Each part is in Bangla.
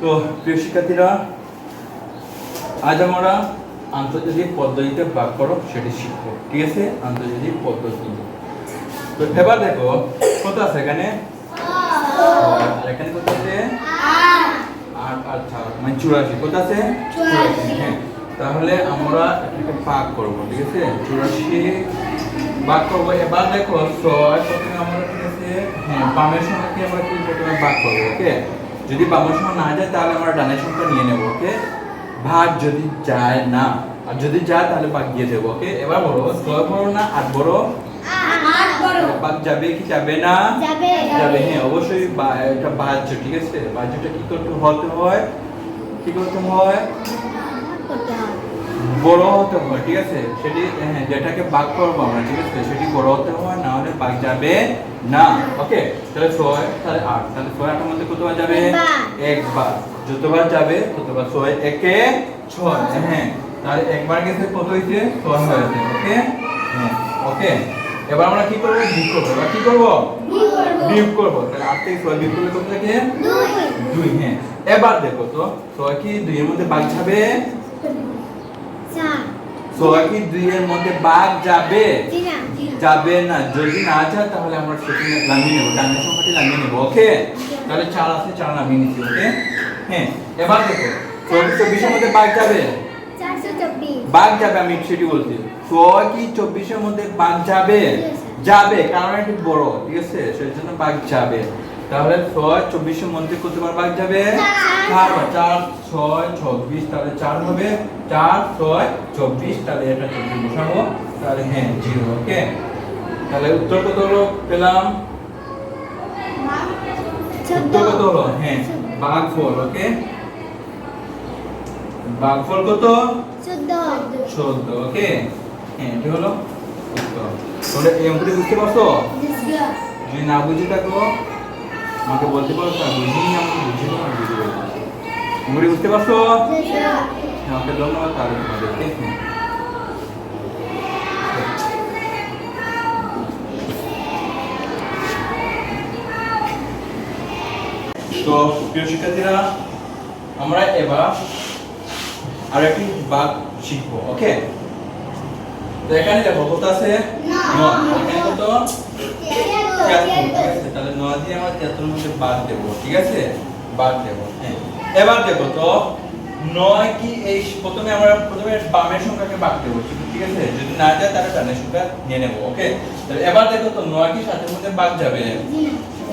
তো প্রিয় শিক্ষার্থীরা আজ আমরা আন্তর্জাতিক পদ্ধতিতে ভাগ করো সেটি শিখব। ঠিক আছে? আন্তর্জাতিক পদ্ধতি। তো এবার দেখো কত আছে এখানে? আর এখানে কত আছে? আট। আর চার মানে চুরাশি। কত আছে? চুরাশি। হ্যাঁ। তাহলে আমরা এটাকে ভাগ করব ঠিক আছে? চুরাশি ভাগ করব। এবার দেখো ছয় প্রথমে আমরা ঠিক আছে? হ্যাঁ বামের সংখ্যাকে আমরা কি প্রথমে ভাগ করব? ওকে? যদি বামের সংখ্যা না যায় তাহলে আমরা ডানেশনটা সংখ্যা নিয়ে নেব ওকে ভাগ যদি যায় না আর যদি যায় তাহলে ভাগ দিয়ে দেবো ওকে এবার বলো ছয় বড় না আট বড়? যাবে কি যাবে না? যাবে। হ্যাঁ অবশ্যই এটা বাহ্য ঠিক আছে? বাহ্যটা কি করতে হতে হয়? কি করতে হয়। বড় হতে হয় ঠিক আছে? সেটি হ্যাঁ যেটাকে ভাগ করব আমরা ঠিক আছে? সেটি বড় হতে হয় না হলে ভাগ যাবে না ওকে? তাহলে ছয় তাহলে আট তাহলে ছয় আটের মধ্যে কতবার যাবে? একবার। যতবার যাবে ততবার ছয় একে ছয় হ্যাঁ তাহলে একবার গেছে কত হয়েছে? ছয় হয়েছে ওকে? হ্যাঁ ওকে? এবার আমরা কি করব? বিয়োগ করব। এবার কি করব? বিয়োগ করব। তাহলে আট থেকে ছয় বিয়োগ করলে কত থাকে? দুই। হ্যাঁ। এবার দেখো তো ছয় কি দুইয়ের মধ্যে ভাগ যাবে? ছয় কি দুইয়ের মধ্যে ভাগ যাবে? যাবে না। যদি না যায় তাহলে আমরা সেটি নামিয়ে নেব। ডানের সংখ্যাটি নামিয়ে নেব ওকে? তাহলে চার আছে চার নামিয়ে নিচ্ছি ওকে? হ্যাঁ এবার দেখো চব্বিশ চব্বিশের মধ্যে ভাগ যাবে? বাঘ যাবে আমি সেটি বলছি। ছয় কি চব্বিশের মধ্যে বাঘ যাবে? যাবে কারণ এটি বড় ঠিক আছে? সেই জন্য বাঘ যাবে। তাহলে ছয় চব্বিশের মধ্যে কতবার বাঘ যাবে? চার। চার ছয় চব্বিশ তাহলে চার হবে। চার ছয় চব্বিশ তাহলে এটা চব্বিশ বসাবো তাহলে হ্যাঁ জিরো ওকে? তাহলে উত্তর কত হলো? পেলাম। উত্তর কত হলো? হ্যাঁ বাঘ ফল ওকে? বাঘ ফল কত? চোদ্দ। ওকে? হ্যাঁ এটি হলো উত্তর। তোমরা এই বুঝতে পারছ? যদি না বুঝে থাকো আমাকে বলতে পারো স্যার বুঝিনি আমাকে বুঝিয়ে দাও আমি বুঝিয়ে দেবো। বুঝতে পারছ? হ্যাঁ আমাকে ধন্যবাদ তাহলে তোমাদেরকে হ্যাঁ। তো প্রিয় শিক্ষার্থীরা আমরা এবার আর একটি বাঘ শিখব ওকে? তো এখানে দেখো কত আছে? কত? আছে? তাহলে নয় দিয়ে আমরা তিয়াত্তরের মধ্যে বাদ দেবো, ঠিক আছে? বাদ দেবো হ্যাঁ। এবার দেখো তো নয় কি এই প্রথমে আমরা প্রথমে বামের সংখ্যাকে বাদ দেবো, ঠিক আছে? যদি না যায় তাহলে ডানের সংখ্যা নিয়ে নেব, ওকে? তাহলে এবার দেখো তো নয় কি সাতের মধ্যে বাদ যাবে?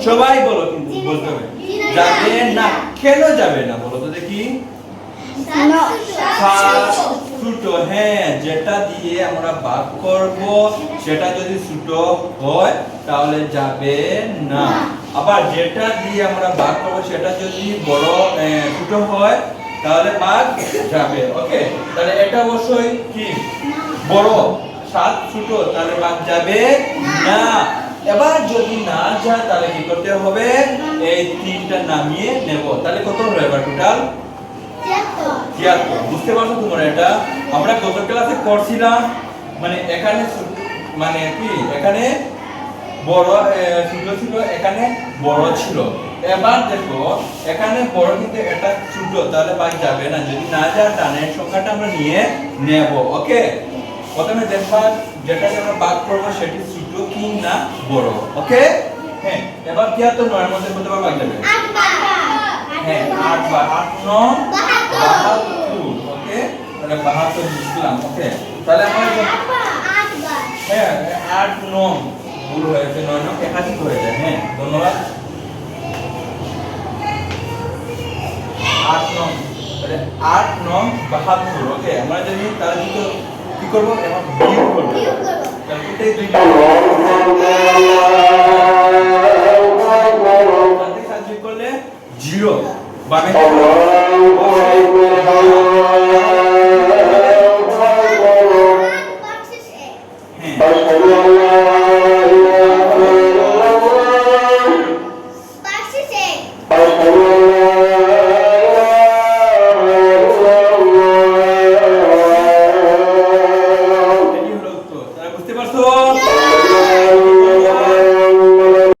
সবাই বলো কিন্তু, বলতে হবে। যাবে না, কেন যাবে না? বলো তো দেখি। ছোট হ্যাঁ যেটা দিয়ে আমরা ভাগ করব সেটা যদি ছোট হয় তাহলে যাবে না। আবার যেটা দিয়ে আমরা ভাগ করব সেটা যদি বড় ছোট হয় তাহলে ভাগ যাবে ওকে? তাহলে এটা অবশ্যই কি? বড়। সাত ছোট তাহলে ভাগ যাবে না। এবার যদি না যায় তাহলে কি করতে হবে? এই তিনটা নামিয়ে নেব। তাহলে কত হলো এবার টোটাল বুঝতে পারছ তোমরা এটা? আমরা গত ক্লাসে করছিলাম মানে এখানে মানে কি? এখানে বড় ছোট ছিল এখানে বড় ছিল। এবার দেখো এখানে বড় কিন্তু এটা ছোট তাহলে বাদ যাবে না। যদি না যায় টানের সংখ্যাটা আমরা নিয়ে নেব ওকে প্রথমে দেখবা যেটা আমরা বাদ করব সেটি ছোট কি না বড় ওকে হ্যাঁ এবার তিয়াত্তর নয়ের মধ্যে কতবার বাদ যাবে হ্যাঁ আট বার আট ন বাহাত্তর ওকে তাহলে বাহাত্তর লিখলাম ওকে তাহলে আমরা হ্যাঁ আট ন ভুল হয়েছে, নয় নয় হয়ে হ্যাঁ ধন্যবাদ আট নং তাহলে আট নং বাহাত্তর, ওকে, আমরা যদি তাহলে কি কি করব এখন বিয়োগ করব তাহলে এটাই দুইটা জিরো। বামে। হ্যাঁ।